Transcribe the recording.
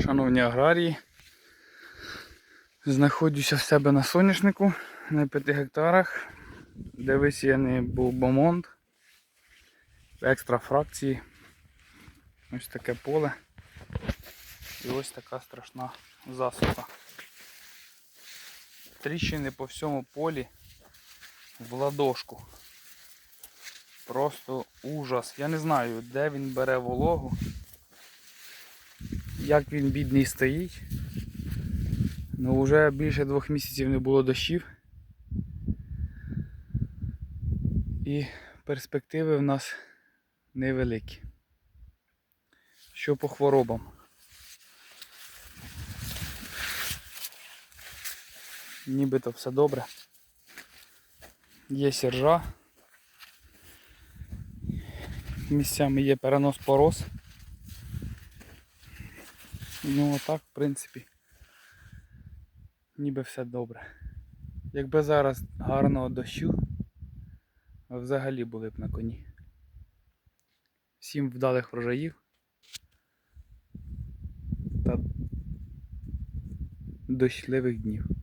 Шановні аграрії, знаходжуся в себе на соняшнику на 5 гектарах, де висіяний був бомонд екстра фракції. Ось таке поле. І ось така страшна засуха. Тріщини по всьому полі в ладошку. Просто ужас. Я не знаю, де він бере вологу як він бідний стоїть. Ну вже більше двох місяців не було дощів. І перспективи в нас невеликі. Що по хворобам? Нібито все добре. Є сержа. Місцями є перенос порос. Ну отак, в принципі, ніби все добре. Якби зараз гарного дощу, взагалі були б на коні. Всім вдалих врожаїв та дощливих днів.